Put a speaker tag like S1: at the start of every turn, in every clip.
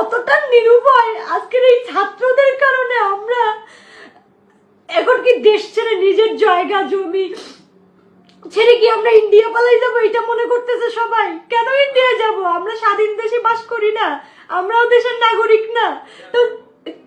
S1: কতটা নিরুপায় আজকের এই ছাত্রদের কারণে আমরা এখন কি দেশ ছেড়ে নিজের জায়গা, জমি ছেড়ে কি আমরা ইন্ডিয়া পালাই যাব? এটা মনে করতেছে সবাই। কেন ইন্ডিয়া যাব? আমরা স্বাধীন দেশে বাস করি না। আমরাও দেশের নাগরিক না। তো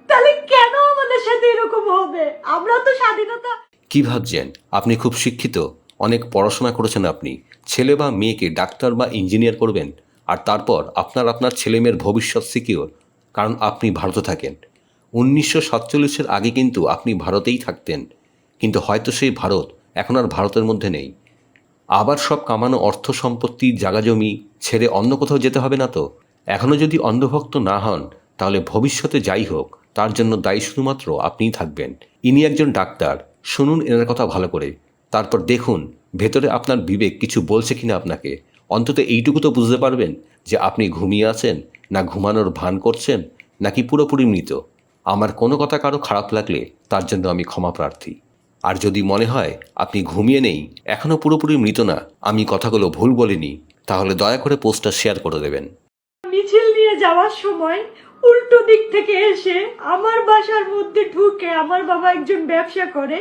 S1: তাহলে কেন আমাদের সাথে এরকম হবে? আমরা তো স্বাধীনতা
S2: কি ভাবছেন? আপনি খুব শিক্ষিত। অনেক পড়াশোনা করেছেন আপনি। ছেলে বা মেয়েকে ডাক্তার বা ইঞ্জিনিয়ার করবেন? আর তারপর আপনার আপনার ছেলেমেয়ের ভবিষ্যৎ সিকিওর, কারণ আপনি ভারতে থাকেন। উনিশশো সাতচল্লিশের আগে কিন্তু আপনি ভারতেই থাকতেন, কিন্তু হয়তো সেই ভারত এখন আর ভারতের মধ্যে নেই। আবার সব কামানো অর্থ সম্পত্তি, জাগা জমি ছেড়ে অন্য কোথাও যেতে হবে না তো? এখনও যদি অন্ধভক্ত না হন, তাহলে ভবিষ্যতে যাই হোক, তার জন্য দায়ী শুধুমাত্র আপনিই থাকবেন। ইনি একজন ডাক্তার, শুনুন এনার কথা ভালো করে। তারপর দেখুন, ভেতরে আপনার বিবেক কিছু বলছে কিনা আপনাকে। অন্তত এইটুকু তো বুঝতে পারবেন যে আপনি ঘুমিয়ে আছেন, না ঘুমানোর ভান করছেন, নাকি পুরোপুরি মৃত। আমার কোনো কথা কারও খারাপ লাগলে তার জন্য আমি ক্ষমা প্রার্থী। আর যদি মনে হয় আপনি ঘুমিয়ে নেই এখনও পুরোপুরি মৃত না, আমি কথাগুলো ভুল বলিনি, তাহলে দয়া করে পোস্টটা শেয়ার করে দেবেন।
S1: মিছিল যাওয়ার সময় উল্টো দিক থেকে এসে আমার বাসার মধ্যে ঢুকে আমার বাবা একজন ব্যবসা করে।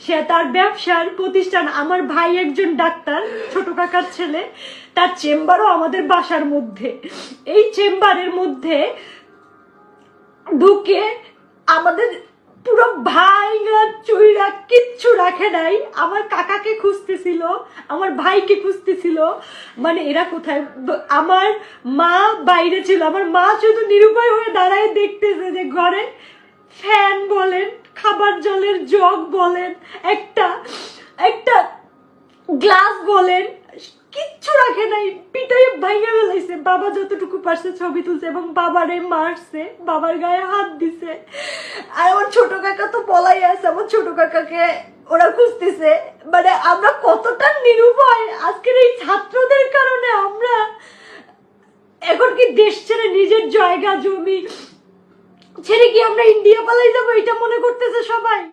S1: সে তার ব্যবসার প্রতিষ্ঠান, আমার ভাই একজন ডাক্তার, ছোট কাকার ছেলে, তার চেম্বারও আমাদের বাসার মধ্যে। এই চেম্বারের মধ্যে ঢুকে আমাদের পুরো ভাইরা চুইরা কিচ্ছু রাখে নাই। আমার কাকাকে খুঁজতেছিল, আমার ভাইকে খুঁজতেছিল। মানে এরা কোথায়? আমার মা বাইরে ছিল। আমার মা শুধু নিরুপায় হয়ে দাঁড়ায় দেখতেছে যে ঘরে ফ্যান বলেন, খাবার জলের জগ বলেন, একটা একটা গ্লাস বলেন, কিচ্ছু রাখে নাই। পিটাই ভাইয়া ফেলাইছে। বাবা যতটুকু পারছে ছবি তুলছে এবং বাবারে মারছে, বাবার গায়ে হাত দিছে। কাকা তো বলাই আছে, আমার ছোট কাকাকে ওরা খুঁজতেছে। মানে আমরা কতটা নিরুপায়, আজকের এই ছাত্রদের কারণে আমরা এখন কি দেশ ছেড়ে নিজের জায়গা, জমি ছেড়ে কি আমরা ইন্ডিয়া পালাই যাব, এটা মনে করতেছে সবাই?